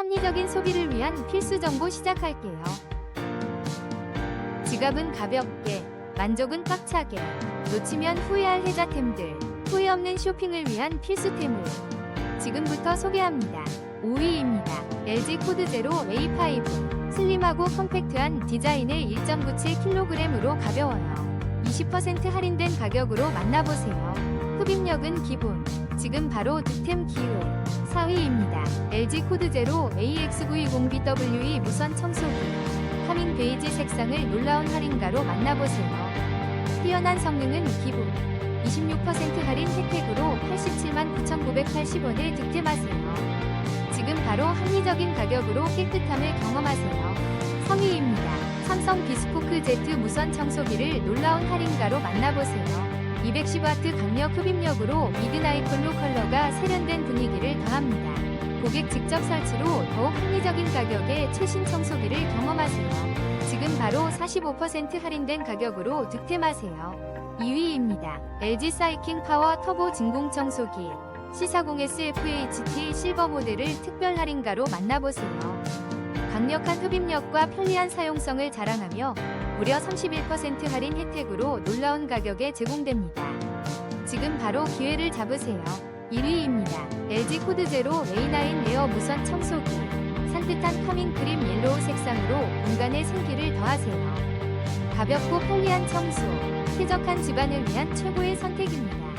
합리적인 소비를 위한 필수 정보 시작할게요. 지갑은 가볍게, 만족은 꽉차게, 놓치면 후회할 혜자템들, 후회 없는 쇼핑을 위한 필수템을 지금부터 소개합니다. 5위입니다. LG 코드 제로 A5 슬림하고 컴팩트한 디자인의 1.97kg으로 가벼워요. 20% 할인된 가격으로 만나보세요. 흡입력은 기본. 지금 바로 득템 기회. 4위입니다. LG 코드 제로 AX920BWE 무선 청소기. 카밍 베이지 색상을 놀라운 할인가로 만나보세요. 뛰어난 성능은 기본. 26% 할인 혜택으로 87만 9,980원에 득템하세요. 지금 바로 합리적인 가격으로 깨끗함을 경험하세요. 3위입니다. 삼성 비스포크 Z 무선 청소기를 놀라운 할인가로 만나보세요. 210W 강력 흡입력으로 미드나잇 블루 컬러가 세련된 분위기를 더합니다. 고객 직접 설치로 더욱 합리적인 가격의 최신 청소기를 경험하세요. 지금 바로 45% 할인된 가격으로 득템하세요. 2위입니다. LG 사이킹 파워 터보 진공 청소기 C40S FHT 실버 모델을 특별 할인가로 만나보세요. 강력한 흡입력과 편리한 사용성을 자랑하며 무려 31% 할인 혜택으로 놀라운 가격에 제공됩니다. 지금 바로 기회를 잡으세요. 1위입니다. LG 코드 제로 A9 에어 무선 청소기. 산뜻한 커밍 크림 옐로우 색상으로 공간에 생기를 더하세요. 가볍고 편리한 청소, 쾌적한 집안을 위한 최고의 선택입니다.